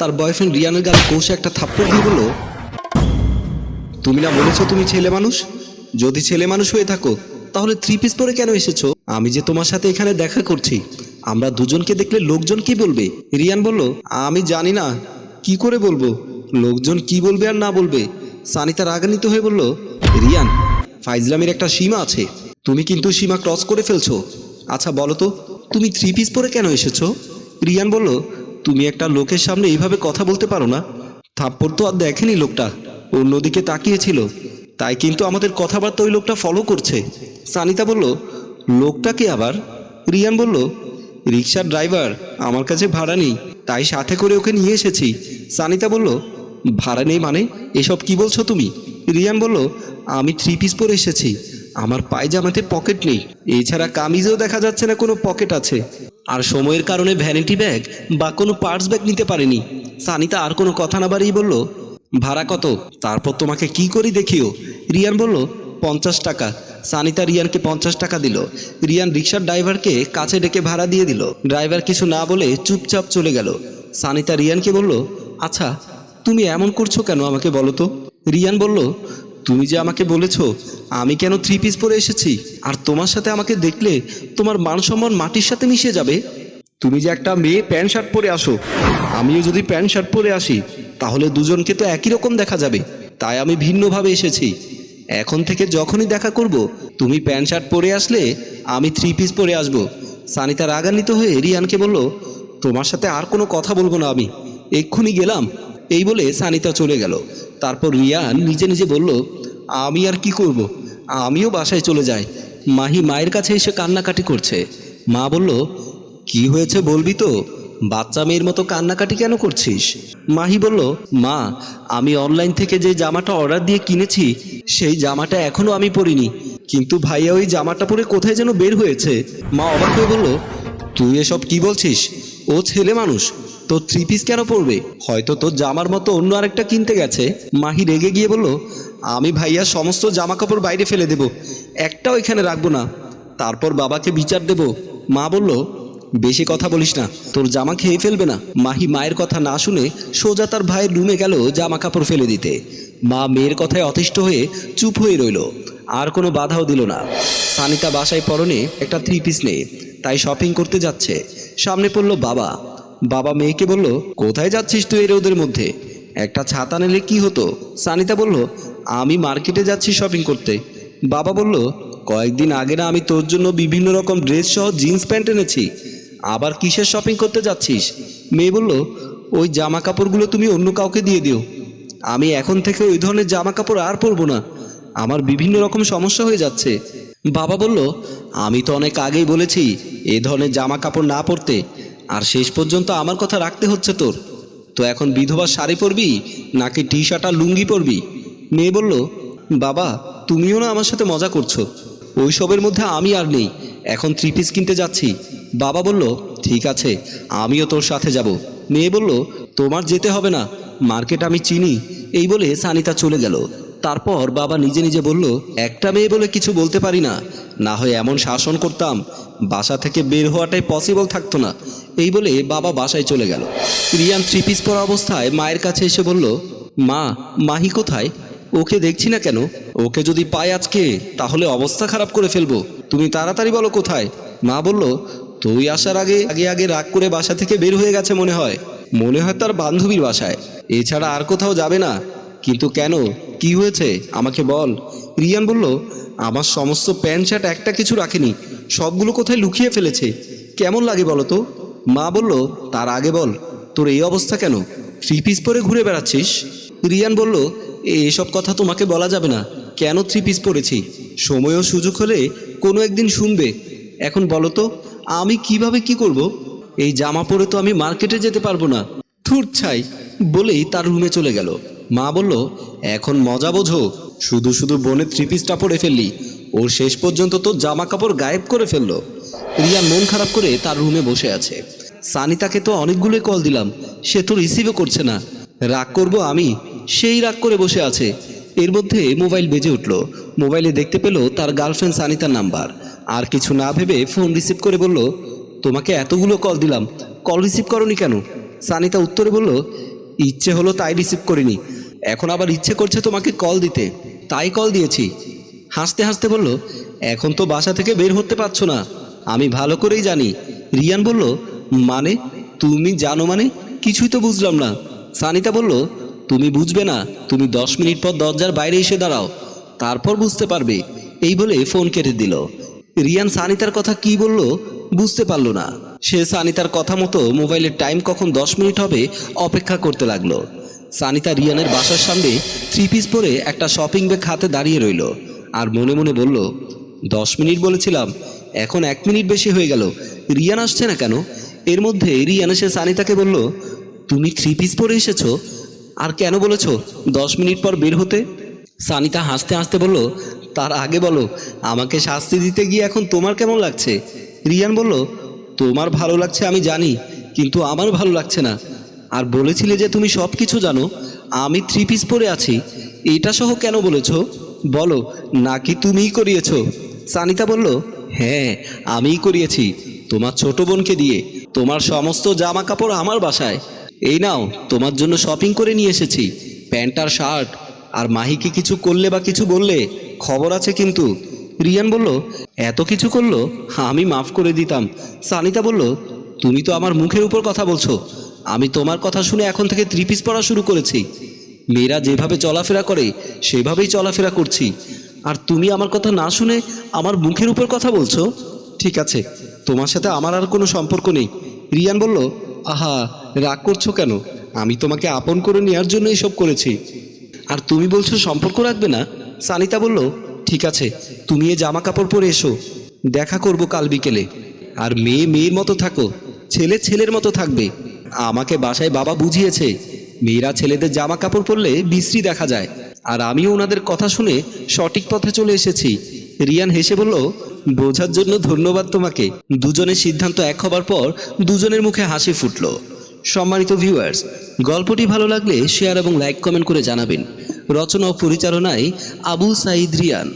তার বয়ফ্রেন্ড রিয়ানের গালে কৌশে একটা থাপ্পড় দিয়ে বলল, তুমি না বলেছ তুমি ছেলে মানুষ? যদি ছেলে মানুষ হয়ে থাকো, তাহলে থ্রি পিস পরে কেন এসেছ? আমি যে তোমার সাথে এখানে দেখা করছি, আমরা দুজনকে দেখলে লোকজন কি বলবে? রিয়ান বলল, আমি জানি না, কি করে বলব? লোকজন কি বলবে আর না বলবে? সানিতা রাগান্বিত হয়ে বলল, রিয়ান, ফাইজলামের একটা সীমা আছে। তুমি কিন্তু সীমা ক্রস করে ফেলছো। আচ্ছা বলো তো, তুমি থ্রি পিস পরে কেন এসেছ? রিয়ান বলল তুমি একটা লোকের সামনে এইভাবে কথা বলতে পারো না। থাপ্পড় তো আর দেখেনি লোকটা। অন্যদিকে তাকিয়েছিল। তাই কিন্তু আমাদের কথাবার্তা ওই লোকটা ফলো করছে। সানিতা বলল, লোকটা কি আবার? রিয়ান বলল রিক্সার ড্রাইভার আমার কাছে ভাড়া নেই, তাই সাথে করে ওকে নিয়ে এসেছি। সানিতা বলল, ভাড়া নেই মানে? এসব কি বলছো তুমি? রিয়ান বলল, আমি থ্রি পিস পরে এসেছি। আমার পায়জামাতে পকেট নেই। এছাড়া কামিজেও দেখা যাচ্ছে না কোনো পকেট আছে। আর সময়ের কারণে ভ্যানিটি ব্যাগ বা কোনো পার্স ব্যাগ নিতে পারেনি। সানিতা আর কোনো কথা না বাড়িয়ে বলল, ভাড়া কত? তারপর তোমাকে কি করি দেখিও। রিয়ান বলল, পঞ্চাশ টাকা। সানিতা রিয়ানকে পঞ্চাশ টাকা দিল। রিয়ান রিক্সার ড্রাইভারকে কাছে ডেকে ভাড়া দিয়ে দিল। ড্রাইভার কিছু না বলে চুপচাপ চলে গেল। সানিতা রিয়ানকে বলল আচ্ছা তুমি এমন করছ কেন আমাকে বলো তো? রিয়ান বলল তুমি যে আমাকে বলেছ, আমি কেন থ্রি পিস পরে এসেছি? আর তোমার সাথে আমাকে দেখলে তোমার মান সম্মান মাটির সাথে মিশে যাবে? তুমি যে একটা মেয়ে প্যান্ট শার্ট পরে আসো, আমিও যদি প্যান্ট শার্ট পরে আসি, তাহলে দুজনকে তো একই রকম দেখা যাবে। তাই আমি ভিন্নভাবে এসেছি। এখন থেকে যখনই দেখা করব, তুমি প্যান্ট শার্ট পরে আসলে আমি থ্রি পিস পরে আসব। সানিতা রাগান্বিত হয়ে রিয়ানকে বলল, তোমার সাথে আর কোনো কথা বলব না আমি। এক্ষুনি গেলাম। এই বলে সানিতা চলে গেল। তারপর রিয়ান নিজে নিজে বলল, আমি আর কি করব? আমিও বাসায় চলে যাই। মাহি মায়ের কাছে এসে কান্নাকাটি করছে। মা বলল, কি হয়েছে বলবি তো? বাচ্চা মেয়ের মতো কান্নাকাটি কেন করছিস? মাহি বলল, মা, আমি অনলাইন থেকে যে জামাটা অর্ডার দিয়ে কিনেছি, সেই জামাটা এখনও আমি পরিনি। কিন্তু ভাইয়া ওই জামাটা পরে কোথায় যেন বের হয়েছে। মা অবাক হয়ে বলল, তুই এসব কি বলছিস? ও ছেলে মানুষ। তোর থ্রি পিস কেন পরবে? হয়তো তোর জামার মতো অন্য আরেকটা কিনতে গেছে। মাহি রেগে গিয়ে বলল, আমি ভাইয়া সমস্ত জামা কাপড় বাইরে ফেলে দেব। একটাও এখানে রাখব না। তারপর বাবাকে বিচার দেব। মা বলল, বেশি কথা বলিস না। তোর জামা খেয়ে ফেলবে না। মাহি মায়ের কথা না শুনে সোজা তার ভাইয়ের রুমে গেল জামা কাপড় ফেলে দিতে। মা মেয়ের কথায় অতিষ্ঠ হয়ে চুপ হয়ে রইল। আর কোনো বাধাও দিল না। সানিতা বাসায় পরনে একটা থ্রি পিস নেই তাই শপিং করতে যাচ্ছে। সামনে পড়ল বাবা। বাবা মেয়েকে বলল, কোথায় যাচ্ছিস তুই রোদের মধ্যে? একটা ছাতা নিলে কি হতো? সানিতা বলল, আমি মার্কেটে যাচ্ছি শপিং করতে। বাবা বলল, কয়েকদিন আগে না আমি তোর জন্য বিভিন্ন রকম ড্রেস সহ জিন্স প্যান্ট এনেছি। আবার কিসের শপিং করতে যাচ্ছিস? মেয়ে বলল, ওই জামা কাপড়গুলো তুমি অন্য কাউকে দিয়ে দিও। আমি এখন থেকে ওই ধরনের জামা কাপড় আর পরবো না। আমার বিভিন্ন রকম সমস্যা হয়ে যাচ্ছে। বাবা বলল, আমি তো অনেক আগেই বলেছি, এ ধরনের জামা কাপড় না পরতে আর শেষ পর্যন্ত আমার কথা রাখতে হচ্ছে তোর। তো এখন বিধবা শাড়ি পরবি নাকি টি শার্ট আর লুঙ্গি পরবি? মেয়ে বলল, বাবা, তুমিও না আমার সাথে মজা করছ। ওইসবের মধ্যে আমি আর নেই। এখন থ্রি পিস কিনতে যাচ্ছি। বাবা বলল, ঠিক আছে, আমিও তোর সাথে যাব। মেয়ে বলল, তোমার যেতে হবে না, মার্কেট আমি চিনি। এই বলে সানিতা চলে গেল। তারপর বাবা নিজে নিজে বলল, একটা মেয়ে বলে কিছু বলতে পারি না। না হয় এমন শাসন করতাম, বাসা থেকে বের হওয়াটাই পসিবল থাকতো না। এই বলে বাবা বাসায় চলে গেল। রিয়ান থ্রি পিস পরা অবস্থায় মায়ের কাছে এসে বলল, মা, মাহি কোথায়? ওকে দেখছি না কেন? ওকে যদি পাই আজকে, তাহলে অবস্থা খারাপ করে ফেলব। তুমি তাড়াতাড়ি বলো কোথায়? মা বলল, তুই আসার আগে আগে আগে রাগ করে বাসা থেকে বের হয়ে গেছে মনে হয়। মনে হয় তার বান্ধবীর বাসায়। এছাড়া আর কোথাও যাবে না। কিন্তু কেন? কি হয়েছে? আমাকে বল। রিয়ান বলল আমার সমস্ত প্যান্ট, শার্ট একটা কিছু রাখেনি। সবগুলো কোথায় লুকিয়ে ফেলেছে? কেমন লাগে বলো তো? মা বলল, তার আগে বল, তোর এই অবস্থা কেন? থ্রি পিস পরে ঘুরে বেড়াচ্ছিস? রিয়ান বলল, এসব কথা তোমাকে বলা যাবে না। কেন থ্রি পিস পরেছি? সময় ও সুযোগ হলে কোনো একদিন শুনবে। এখন বলো তো, আমি কীভাবে কি করব? এই জামা পরে তো আমি মার্কেটে যেতে পারব না। থুর ছাই, বলেই তার রুমে চলে গেল। মা বলল, এখন মজা বোঝো। শুধু শুধু বোনের থ্রি পিসটা পরে ফেললি। ওর শেষ পর্যন্ত তো জামা কাপড় গায়েব করে ফেলল। রিয়া মন খারাপ করে তার রুমে বসে আছে। সানিতাকে তো অনেকগুলোই কল দিলাম। সে তো রিসিভও করছে না। রাগ করব আমি? সেই রাগ করে বসে আছে। এর মধ্যে মোবাইল বেজে উঠল। মোবাইলে দেখতে পেল তার গার্লফ্রেন্ড সানিতার নাম্বার। আর কিছু না ভেবে ফোন রিসিভ করে বলল, তোমাকে এতগুলো কল দিলাম। কল রিসিভ করনি কেন? সানিতা উত্তরে বলল, ইচ্ছে হলো তাই রিসিভ করিনি। এখন আবার ইচ্ছে করছে তোমাকে কল দিতে। তাই কল দিয়েছি। হাসতে হাসতে বলল, এখন তো বাসা থেকে বের হতে পারছ না। আমি ভালো করেই জানি। রিয়ান বলল মানে? তুমি জানো মানে? কিছুই তো বুঝলাম না। সানিতা বলল, তুমি বুঝবে না। তুমি দশ মিনিট পর দরজার বাইরে এসে দাঁড়াও। তারপর বুঝতে পারবে। এই বলে ফোন কেটে দিল। রিয়ান সানিতার কথা কি বলল বুঝতে পারল না। সে সানিতার কথা মতো মোবাইলের টাইম কখন দশ মিনিট হবে অপেক্ষা করতে লাগল। সানিতা রিয়ানের বাসার সামনে থ্রি পিস পরে একটা শপিং ব্যাগ হাতে দাঁড়িয়ে রইল আর মনে মনে বলল, দশ মিনিট বলেছিলাম, এখন এক মিনিট বেশি হয়ে গেল, রিয়ান আসছে না কেন? এর মধ্যে রিয়ান এসে সানিতাকে বলল, তুমি থ্রি পিস পরে এসেছ, আর কেন বলেছ দশ মিনিট পর বের হতে? সানিতা হাসতে হাসতে বলল, তার আগে বলো, আমাকে শাস্তি দিতে গিয়ে এখন তোমার কেমন লাগছে? রিয়ান বলল, তোমার ভালো লাগছে আমি জানি, কিন্তু আমার ভালো লাগছে না। আর বলেছিলে যে তুমি সব কিছু জানো, আমি থ্রি পিস পরে আছি। এটা সহ কেন বলেছ? বলো, নাকি তুমিই করিয়েছ? সানিতা বলল হ্যাঁ আমিই করিয়েছি, তোমার ছোট বোনকে দিয়ে। তোমার সমস্ত জামা কাপড় আমার বাসায়। এই নাও, তোমার জন্য শপিং করে নিয়ে এসেছি। প্যান্ট আর শার্ট। আর মাহিকে কিছু করলে বা কিছু বললে, খবর আছে কিন্তু। রিয়ান বলল, এত কিছু করল? আমি মাফ করে দিতাম। সানিতা বলল, তুমি তো আমার মুখের উপর কথা বলছো। আমি তোমার কথা শুনে এখন থেকে ত্রিপিস পড়া শুরু করেছি। মেয়েরা যেভাবে চলাফেরা করে, সেভাবেই চলাফেরা করছি। আর তুমি আমার কথা না শুনে আমার মুখের উপর কথা বলছো? ঠিক আছে, তোমার সাথে আমার আর কোনো সম্পর্ক নেই। রিয়ান বলল, আহা, রাগ করছ কেন? আমি তোমাকে আপন করে নেওয়ার জন্য এসব করেছি। আর তুমি বলছো সম্পর্ক রাখবে না? সানিতা বলল, ঠিক আছে, তুমি এ জামা কাপড় পরে এসো। দেখা করব কাল বিকেলে। আর মেয়ে মেয়ের মতো থাকো। ছেলে ছেলের মতো থাকবে। আমাকে বাসায় বাবা বুঝিয়েছে। মেয়েরা ছেলেদের জামা কাপড় পরলে বিশ্রী দেখা যায়। আর আমিও ওনাদের কথা শুনে সঠিক পথে চলে এসেছি। রিয়ান হেসে বলল, বোঝার জন্য ধন্যবাদ তোমাকে। দুজনের সিদ্ধান্ত এক হবার পর দুজনের মুখে হাসি ফুটলো। সম্মানিত ভিউয়ার্স গল্পটি ভালো লাগলে শেয়ার এবং লাইক কমেন্ট করে জানাবেন। রচনা ও পরিচালনায় আবু সাইদ রিয়ান।